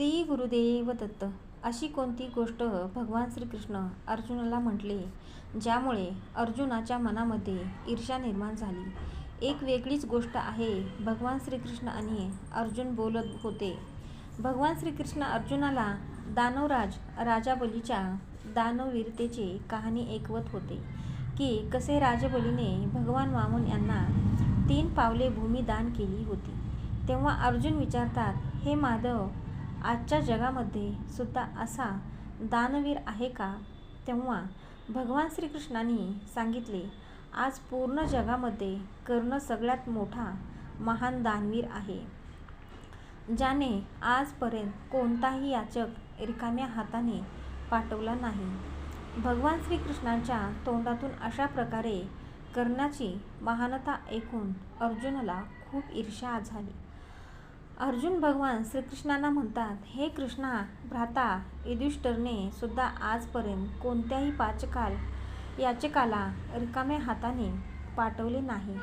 श्री गुरुदेव दत्त अशी कोणती गोष्ट भगवान श्रीकृष्ण अर्जुनाला म्हटले ज्यामुळे अर्जुनाच्या मनामध्ये ईर्षा निर्माण झाली. एक वेगळीच गोष्ट आहे भगवान श्रीकृष्ण आणि अर्जुन बोलत होते. भगवान श्रीकृष्ण अर्जुनाला दानवराज राजाबलीच्या दानववीरतेची कहाणी ऐकवत होते की कसे राजबलीने भगवान वामन यांना तीन पावले भूमी दान केली होती. तेव्हा अर्जुन विचारतात हे माधव आजच्या जगामध्ये सुद्धा असा दानवीर आहे का? तेव्हा भगवान श्रीकृष्णांनी सांगितले आज पूर्ण जगामध्ये कर्ण सगळ्यात मोठा महान दानवीर आहे ज्याने आजपर्यंत कोणताही याचक रिकाम्या हाताने पाठवला नाही. भगवान श्रीकृष्णांच्या तोंडातून अशा प्रकारे कर्णाची महानता ऐकून अर्जुनाला खूप ईर्ष्या झाली. अर्जुन भगवान श्रीकृष्णांना म्हणतात हे कृष्णा भ्राता युधिष्ठरने सुद्धा आजपर्यंत कोणत्याही पाचकाल याचकाला रिकाम्या हाताने पाठवले नाही.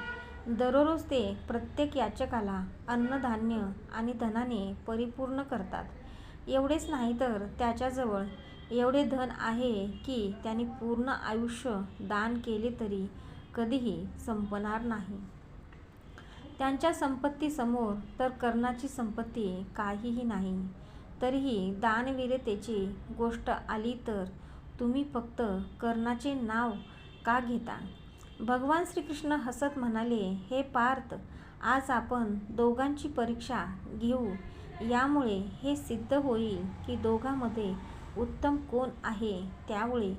दररोज ते प्रत्येक याचकाला अन्नधान्य आणि धनाने परिपूर्ण करतात. एवढेच नाही तर त्याच्याजवळ एवढे धन आहे की त्यांनी पूर्ण आयुष्य दान केले तरी कधीही संपणार नाही. त्यांच्या संपत्तीसमोर तर कर्णाची संपत्ती काहीही नाही. तरीही दानवीरतेची गोष्ट आली तर तुम्ही फक्त कर्णाचे नाव का घेता? भगवान श्रीकृष्ण हसत म्हणाले हे पार्थ आज आपण दोघांची परीक्षा घेऊ. यामुळे हे सिद्ध होईल की दोघांमध्ये उत्तम कोण आहे. त्यामुळे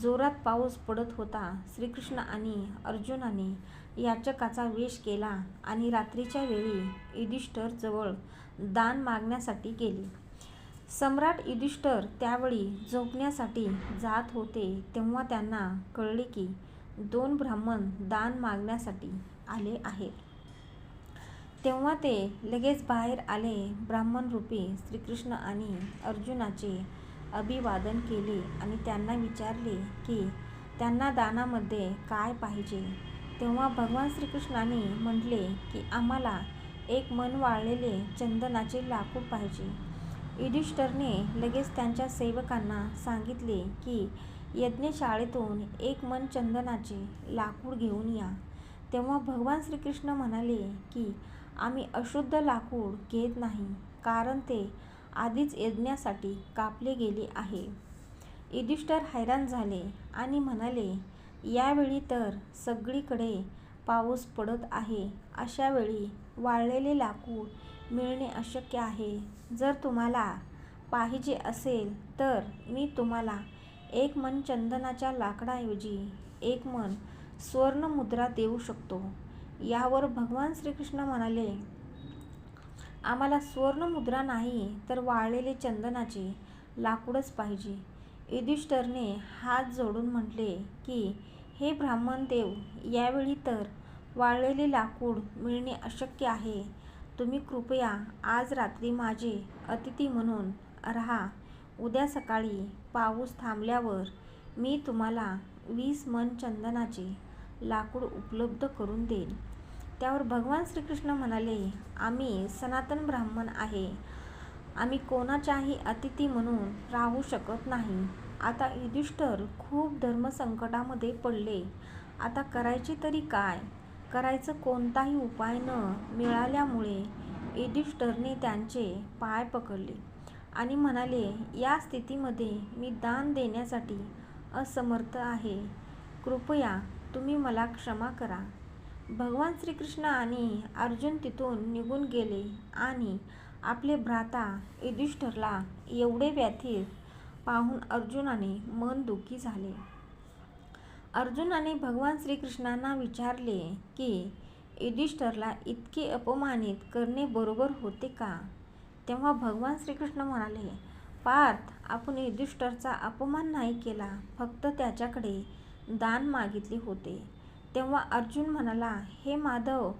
जोरात पाऊस पडत होता. श्रीकृष्ण आणि अर्जुनाने याचकाचा वेश केला आणि रात्रीच्या वेळी युधिष्ठरजवळ दान मागण्यासाठी गेले. सम्राट युधिष्ठर त्यावेळी झोपण्यासाठी जात होते तेव्हा त्यांना कळले की दोन ब्राह्मण दान मागण्यासाठी आले आहेत. तेव्हा ते लगेच बाहेर आले. ब्राह्मण रूपी श्रीकृष्ण आणि अर्जुनाचे अभिवादन केले आणि त्यांना विचारले की त्यांना दानामध्ये काय पाहिजे? तेव्हा भगवान श्रीकृष्णाने म्हटले की आम्हाला एक मन वाळलेले चंदनाचे लाकूड पाहिजे. युधिष्ठरने लगेच त्यांच्या सेवकांना सांगितले की यज्ञशाळेतून एक मन चंदनाचे लाकूड घेऊन या. तेव्हा भगवान श्रीकृष्ण म्हणाले की आम्ही अशुद्ध लाकूड घेत नाही कारण ते आधीच यज्ञासाठी कापले गेले आहे. युधिष्ठर हैराण झाले आणि म्हणाले यावेळी तर सगळीकडे पाऊस पडत आहे. अशा वेळी वाळलेले लाकूड मिळणे अशक्य आहे. जर तुम्हाला पाहिजे असेल तर मी तुम्हाला एक मन चंदनाच्या लाकडाऐवजी एक मन सुवर्णमुद्रा देऊ शकतो. यावर भगवान श्रीकृष्ण म्हणाले आम्हाला सुवर्णमुद्रा नाही तर वाळलेले चंदनाचे लाकूडच पाहिजे. युधिष्ठरने हात जोडून म्हटले की हे ब्राह्मण देव यावेळी तर वाळलेले लाकूड मिळणे अशक्य आहे. तुम्ही कृपया आज रात्री माझे अतिथी म्हणून राहा. उद्या सकाळी पाऊस थांबल्यावर मी तुम्हाला वीस मन चंदनाचे लाकूड उपलब्ध करून देईन. त्यावर भगवान श्रीकृष्ण म्हणाले आम्ही सनातन ब्राह्मण आहे. आम्ही कोणाच्याही अतिथी म्हणून राहू शकत नाही. आता युधिष्ठर खूप धर्मसंकटामध्ये पडले. आता करायचे तरी काय? करायचं कोणताही उपाय न मिळाल्यामुळे युधिष्ठरने त्यांचे पाय पकडले आणि म्हणाले या स्थितीमध्ये मी दान देण्यासाठी असमर्थ आहे. कृपया तुम्ही मला क्षमा करा. भगवान श्रीकृष्ण आणि अर्जुन तिथून निघून गेले आणि आपले भ्राता युधिष्ठरला एवढे व्यथित पाहून अर्जुनाने मन दुःखी झाले. अर्जुनाने भगवान श्रीकृष्णांना विचारले की युधिष्ठरला इतके अपमानित करणे बरोबर होते का? तेव्हा भगवान श्रीकृष्ण म्हणाले पार्थ आपण युधिष्ठरचा अपमान नाही केला फक्त त्याच्याकडे दान मागितले होते. तेव्हा अर्जुन म्हणाला हे माधव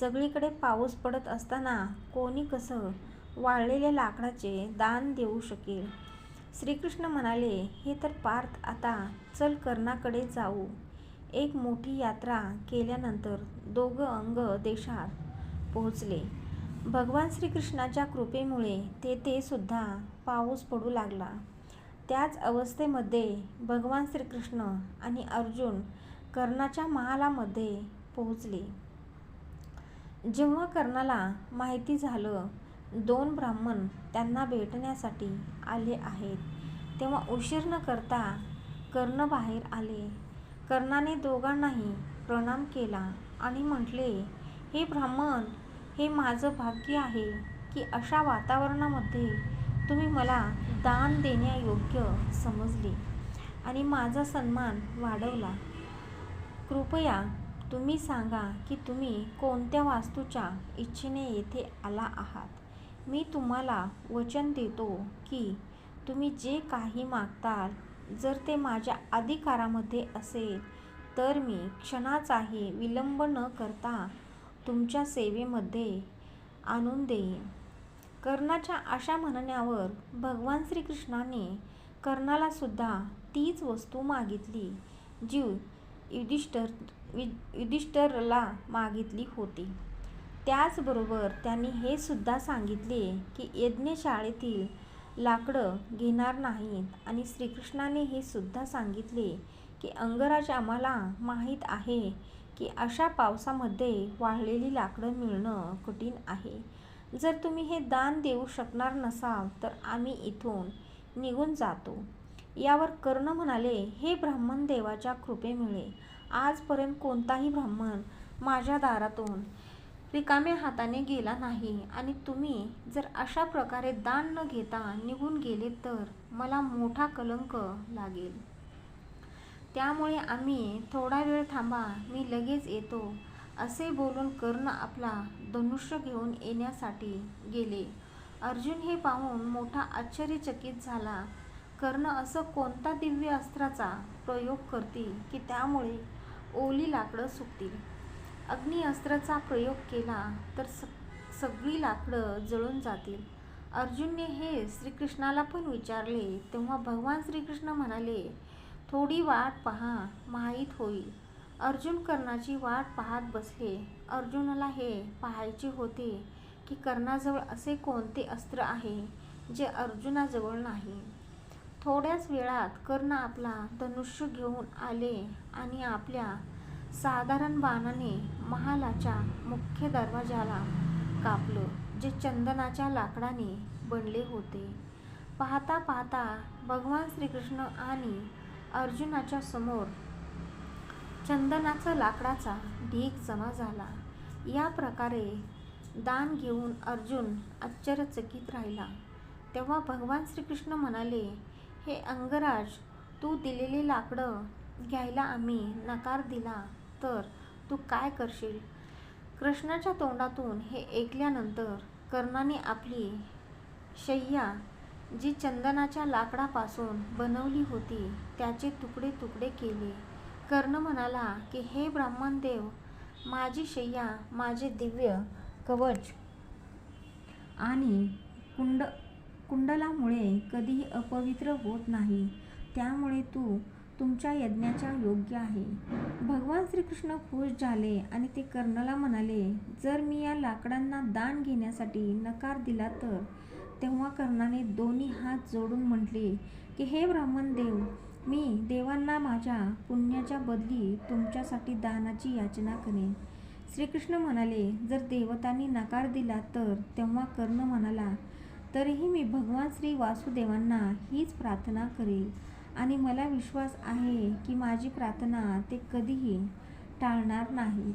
सगळीकडे पाऊस पडत असताना कोणी कसं वाळलेल्या लाकडाचे दान देऊ शकेल? श्रीकृष्ण म्हणाले हे तर पार्थ आता चल कर्णाकडे जाऊ एक मोठी यात्रा केल्यानंतर दोघं अंग देशात पोहोचले भगवान श्रीकृष्णाच्या कृपेमुळे तेथे सुद्धा पाऊस पडू लागला. त्याच अवस्थेमध्ये भगवान श्रीकृष्ण आणि अर्जुन कर्णाच्या महालामध्ये पोहोचले. जेव्हा कर्णाला माहिती झालं दोन ब्राह्मण त्यांना भेटण्यासाठी आले आहेत, तेव्हा उशीर न करता कर्ण बाहेर आले. कर्णाने दोघांनाही प्रणाम केला आणि म्हटले, हे ब्राह्मण, हे माझं भाग्य आहे की अशा वातावरणामध्ये तुम्ही मला दान देण्यायोग्य समजले आणि माझा सन्मान वाढवला. कृपया तुम्ही सांगा की तुम्ही कोणत्या वास्तूच्या इच्छेने येथे आला आहात. मी तुम्हाला वचन देतो की तुम्ही जे काही मागताल, जर ते माझ्या अधिकारामध्ये असेल तर मी क्षणाचाही विलंब न करता तुमच्या सेवेमध्ये आणून देईन. कर्णाच्या अशा म्हणण्यावर भगवान श्रीकृष्णाने कर्णालासुद्धा तीच वस्तू मागितली जी युधिष्ठरला मागितली होती. त्याचबरोबर त्यांनी हे सुद्धा सांगितले की यज्ञशाळेतील लाकडं घेणार नाहीत आणि श्रीकृष्णाने हे सुद्धा सांगितले की अंगराज आम्हाला माहीत आहे की अशा पावसामध्ये वाळलेली लाकडं मिळणं कठीण आहे. जर तुम्ही हे दान देऊ शकणार नसाल तर आम्ही इथून निघून जातो. यावर कर्ण म्हणाले, हे ब्राह्मण देवाच्या कृपेमुळे आजपर्यंत कोणताही ब्राह्मण माझ्या दारातून रिकाम्या हाताने गेला नाही आणि तुम्ही जर अशा प्रकारे दान न घेता निघून गेले तर मला मोठा कलंक लागेल. त्यामुळे आम्ही थोडा वेळ थांबा, मी लगेच येतो. असे बोलून कर्ण आपला धनुष्य घेऊन येण्यासाठी गेले. अर्जुन हे पाहून मोठा आश्चर्यचकित झाला. कर्ण असं कोणता दिव्य अस्त्राचा प्रयोग करतील की त्यामुळे ओली लाकडं सुकतील. अग्निअस्त्राचा प्रयोग केला तर स सगळी लाकडं जळून जातील. अर्जुनने हे श्रीकृष्णाला पण विचारले तेव्हा भगवान श्रीकृष्ण म्हणाले, थोडी वाट पहा, माहीत होईल. अर्जुन कर्णाची वाट पाहत बसले. अर्जुनाला हे पाहायचे होते की कर्णाजवळ असे कोणते अस्त्र आहे जे अर्जुनाजवळ नाही. थोड्याच वेळात कर्ण आपला धनुष्य घेऊन आले आणि आपल्या साधारण बाणाने महालाच्या मुख्य दरवाजाला कापलं, जे चंदनाच्या लाकडाने बनले होते. पाहता पाहता भगवान श्रीकृष्ण आणि अर्जुनाच्या समोर चंदनाचा लाकडाचा ढीग जमा झाला. या प्रकारे दान घेऊन अर्जुन आश्चर्यचकित राहिला. तेव्हा भगवान श्रीकृष्ण म्हणाले, हे अंगराज, तू दिलेले लाकडं घ्यायला आम्ही नकार दिला तर तू काय करशील? कृष्णाच्या तोंडातून हे ऐकल्यानंतर कर्णाने आपली शय्या जी चंदनाच्या लाकडापासून बनवली होती त्याचे तुकडे तुकडे केले. कर्ण म्हणाला की हे ब्राह्मण देव, माझी शय्या, माझे दिव्य कवच आणि कुंड कुंडलामुळे कधीही अपवित्र होत नाही, त्यामुळे तू तुमच्या यज्ञाच्या योग्य आहे. भगवान श्रीकृष्ण खुश झाले आणि ते कर्णाला म्हणाले, जर मी या लाकडांना दान घेण्यासाठी नकार दिला तर? तेव्हा कर्णाने दोन्ही हात जोडून म्हटले की हे ब्राह्मण देव, मी देवांना माझ्या पुण्याच्या बदली तुमच्यासाठी दानाची याचना करेन. श्रीकृष्ण म्हणाले, जर देवतांनी नकार दिला तर? तेव्हा कर्ण म्हणाला, तरीही मी भगवान श्री वासुदेवांना हीच प्रार्थना करेन आणि मला विश्वास आहे की माझी प्रार्थना ते कधीही टाळणार नाहीत.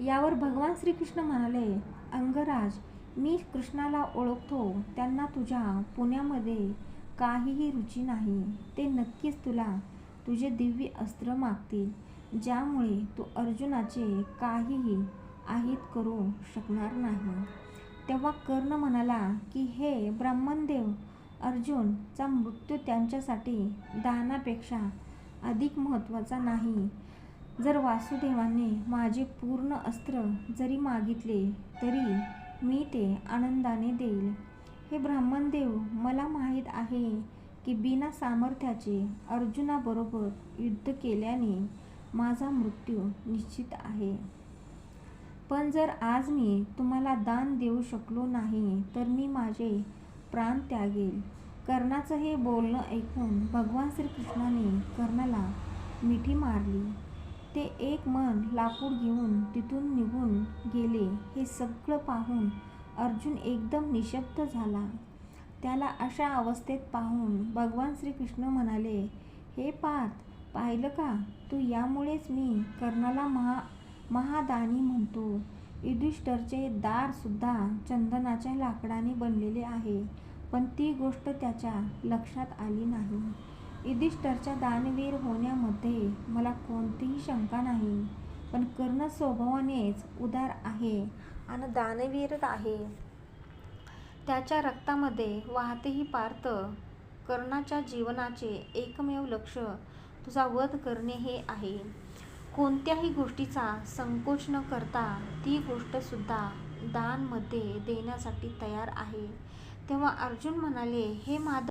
यावर भगवान श्रीकृष्ण म्हणाले, अंगराज, मी कृष्णाला ओळखतो. त्यांना तुझ्या पुण्यामध्ये काहीही रुची नाही. ते नक्कीच तुला तुझे दिव्य अस्त्र मागतील, ज्यामुळे तू अर्जुनाचे काहीही आहित करू शकणार नाही. तेव्हा कर्ण म्हणाला की हे ब्राह्मणदेव अर्जुनचा मृत्यू त्यांच्यासाठी दानापेक्षा अधिक महत्त्वाचा नाही. जर वासुदेवाने माझे पूर्ण अस्त्र जरी मागितले तरी मी ते आनंदाने देईल हे ब्राह्मण देव, मला माहीत आहे की बिना सामर्थ्याचे अर्जुनाबरोबर युद्ध केल्याने माझा मृत्यू निश्चित आहे. पण जर आज मी तुम्हाला दान देऊ शकलो नाही तर मी माझे प्राण त्यागेल. कर्णाचं हे बोलणं ऐकून भगवान श्रीकृष्णाने कर्णाला मिठी मारली. ते एक मन लाकूड घेऊन तिथून निघून गेले हे सगळं पाहून अर्जुन एकदम निशब्द झाला. त्याला अशा अवस्थेत पाहून भगवान श्रीकृष्ण म्हणाले हे पार्थ पाहिलं का? तू यामुळेच मी कर्णाला महा महादानी म्हणतो. युधिष्ठरचे दारसुद्धा चंदनाच्या लाकडाने बनलेले आहे पण ती गोष्ट त्याच्या लक्षात आली नाही. युधिष्ठरच्या दानवीर होण्यामध्ये मला कोणतीही शंका नाही पण कर्ण स्वभावानेच उदार आहे आणि दानवीर आहे. त्याच्या रक्तामध्ये वाहतेही पार्थ कर्णाच्या जीवनाचे एकमेव लक्ष तुझा वध करणे हे आहे. कोणत्याही गोष्टीचा संकोच न करता ती गोष्टसुद्धा दानमध्ये देण्यासाठी तयार आहे. तेव्हा अर्जुन म्हणाले हे माधव